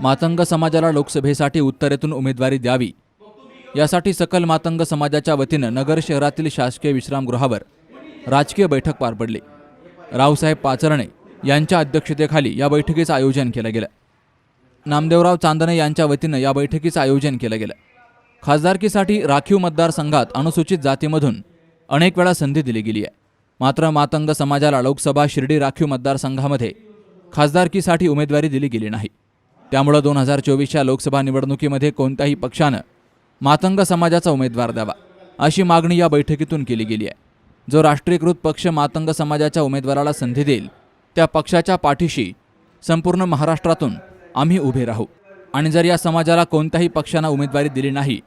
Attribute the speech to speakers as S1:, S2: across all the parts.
S1: मातंग समाजाला लोकसभेसाठी उत्तरेतून उमेदवारी द्यावी. यासाठी सकल मातंग समाजाच्या वतीनं नगर शहरातील शासकीय विश्रामगृहावर राजकीय बैठक पार पडली. रावसाहेब पाचरणे यांच्या अध्यक्षतेखाली या बैठकीचं आयोजन केलं गेलं. नामदेवराव चांदणे यांच्या वतीनं या बैठकीचं आयोजन केलं गेलं. खासदारकीसाठी राखीव मतदारसंघात अनुसूचित जातीमधून अनेक वेळा संधी दिली गेली आहे. मात्र मातंग समाजाला लोकसभा शिर्डी राखीव मतदारसंघामध्ये खासदारकीसाठी उमेदवारी दिली गेली नाही. त्यामुळं दोन हजार चोवीसच्या लोकसभा निवडणुकीमध्ये कोणत्याही पक्षानं मातंग समाजाचा उमेदवार द्यावा अशी मागणी या बैठकीतून केली गेली आहे. जो राष्ट्रीयकृत पक्ष मातंग समाजाच्या उमेदवाराला संधी देईल त्या पक्षाच्या पाठीशी संपूर्ण महाराष्ट्रातून आम्ही उभे राहू. आणि जर या समाजाला कोणत्याही पक्षानं उमेदवारी दिली नाही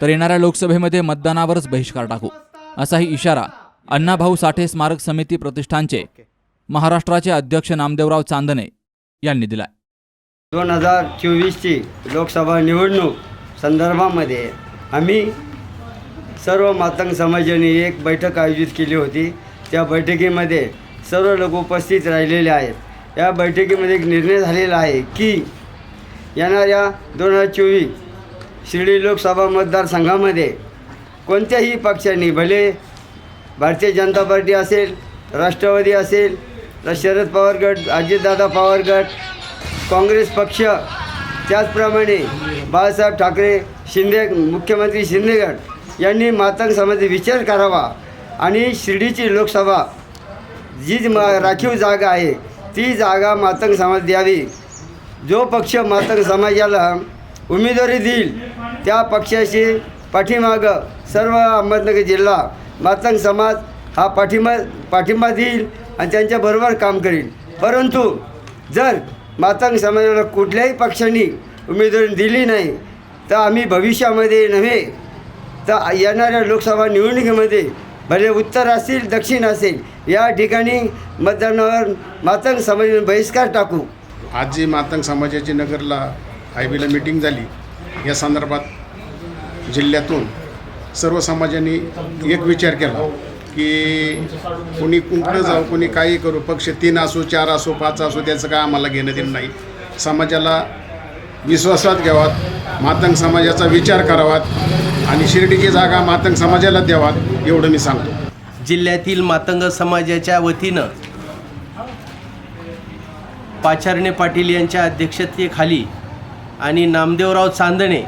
S1: तर येणाऱ्या लोकसभेमध्ये मतदानावरच बहिष्कार टाकू असाही इशारा अण्णाभाऊ साठे स्मारक समिती प्रतिष्ठानचे महाराष्ट्राचे अध्यक्ष नामदेवराव चांदणे यांनी दिला
S2: दोन हजार चोवीसची लोकसभा निवडणूक संदर्भामध्ये आम्ही सर्व मातंग समाजाने एक बैठक आयोजित केली होती. त्या बैठकीमध्ये सर्व लोक उपस्थित राहिलेले आहेत. या बैठकीमध्ये एक निर्णय झालेला आहे की येणाऱ्या दोन हजार चोवीस शिर्डी लोकसभा मतदारसंघामध्ये कोणत्याही पक्षांनी भले भारतीय जनता पार्टी असेल राष्ट्रवादी असेल र- शरद पवार गट अजितदादा पवार गट काँग्रेस पक्ष त्याचप्रमाणे बाळासाहेब ठाकरे शिंदे मुख्यमंत्री शिंदेगड यांनी मातंग समाजाचा विचार करावा आणि शिर्डीची लोकसभा जी म राखीव जागा आहे ती जागा मातंग समाज द्यावी. जो पक्ष मातंग समाजाला उमेदवारी देईल त्या पक्षाशी पाठीमागं सर्व अहमदनगर जिल्हा मातंग समाज हा पाठिंबा पाठिंबा देईल आणि त्यांच्याबरोबर काम करील. परंतु जर मातंग समाजाला कुठल्याही पक्षाने उमेदवारी दिली नाही. तर आम्ही भविष्यामध्ये नव्हे तर येणाऱ्या लोकसभा निवडणुकीमध्ये भले उत्तर असेल दक्षिण असेल या ठिकाणी मतदानावर मातंग समाजाने बहिष्कार टाकू.
S3: आज जी मातंग समाजाची नगरला आय बीला झाली या संदर्भात जिल्ह्यातून सर्व समाजाने एक विचार केला. की कोणी कुंकडं जाऊ कोणी काही करू पक्ष तीन असो चार असो पाच असो त्याचं काय आम्हाला घेणं देणं नाही. समाजाला विश्वासात घ्यावात मातंग समाजाचा विचार करावात आणि शिर्डीची जागा मातंग समाजाला द्यावात एवढं मी सांगतो.
S4: जिल्ह्यातील मातंग समाजाच्या वतीनं पाचारणे पाटील यांच्या अध्यक्षतेखाली आणि नामदेवराव चांदणे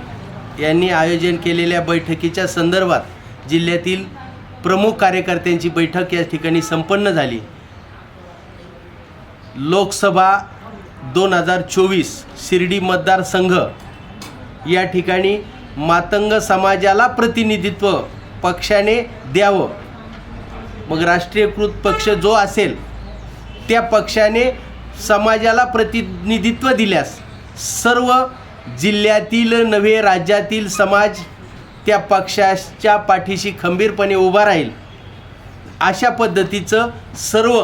S4: यांनी आयोजन केलेल्या बैठकीच्या संदर्भात जिल्ह्यातील प्रमुख कार्यकर्त्यांची बैठक या ठिकाणी संपन्न झाली. लोकसभा दोन हजार चोवीस शिर्डी मतदारसंघ या ठिकाणी मातंग समाजाला प्रतिनिधित्व पक्षाने द्यावं. मग राष्ट्रीयकृत पक्ष जो असेल त्या पक्षाने समाजाला प्रतिनिधित्व दिल्यास सर्व जिल्ह्यातील नव्हे राज्यातील समाज त्या पक्षाच्या पाठीशी खंबीरपणे उभा राहील. अशा पद्धतीचं सर्व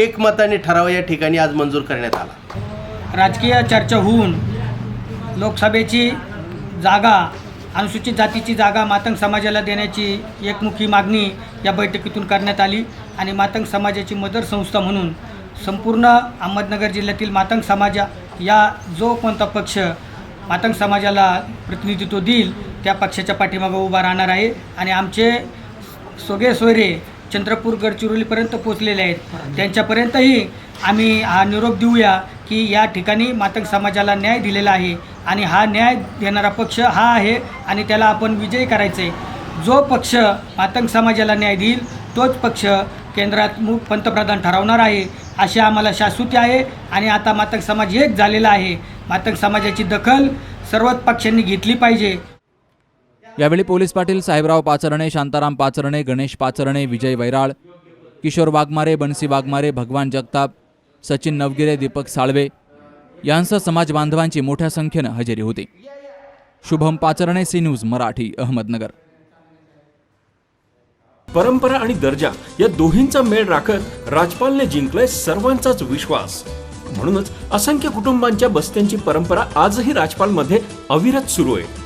S4: एकमताने ठराव या ठिकाणी आज मंजूर करण्यात आला.
S5: राजकीय चर्चा होऊन लोकसभेची जागा अनुसूचित जातीची जागा मातंग समाजाला देण्याची एकमुखी मागणी या बैठकीतून करण्यात आली आणि मातंग समाजाची मदर संस्था म्हणून संपूर्ण अहमदनगर जिल्ह्यातील मातंग समाजा या जो कोणता पक्ष मातंग समाजाला प्रतिनिधित्व देईल त्या पक्षाच्या पाठीमागं उभा राहणार आहे आणि आमचे सोगे सोयरे चंद्रपूर गडचिरोलीपर्यंत पोचलेले आहेत. त्यांच्यापर्यंतही आम्ही हा निरोप देऊया की या ठिकाणी मातंग समाजाला न्याय दिलेला आहे आणि हा न्याय देणारा पक्ष हा आहे आणि त्याला आपण विजयी करायचं आहे जो पक्ष मातंग समाजाला न्याय देईल तोच पक्ष केंद्रात मु पंतप्रधान ठरवणार आहे अशी आम्हाला शाश्वती आहे आणि आता मातंग समाज एक झालेला आहे. मातंग समाजाची दखल सर्वच पक्षांनी घेतली पाहिजे.
S1: यावेळी पोलीस पाटील साहेबराव पाचरणे शांताराम पाचरणे गणेश पाचरणे विजय वैराळ किशोर वाघमारे बनसी वाघमारे भगवान जगताप सचिन नवगिरे दीपक साळवे यांसह समाज बांधवांची मोठ्या संख्येनं हजेरी होती. Shubham Pacharne C news Marathi Ahmednagar.
S6: परंपरा आणि दर्जा या दोन्हींचा मेळ राखत राजपालने जिंकलाय सर्वांचाच विश्वास. म्हणूनच असंख्य कुटुंबांच्या बस्त्यांची परंपरा आजही राजपालमध्ये अविरत सुरू आहे.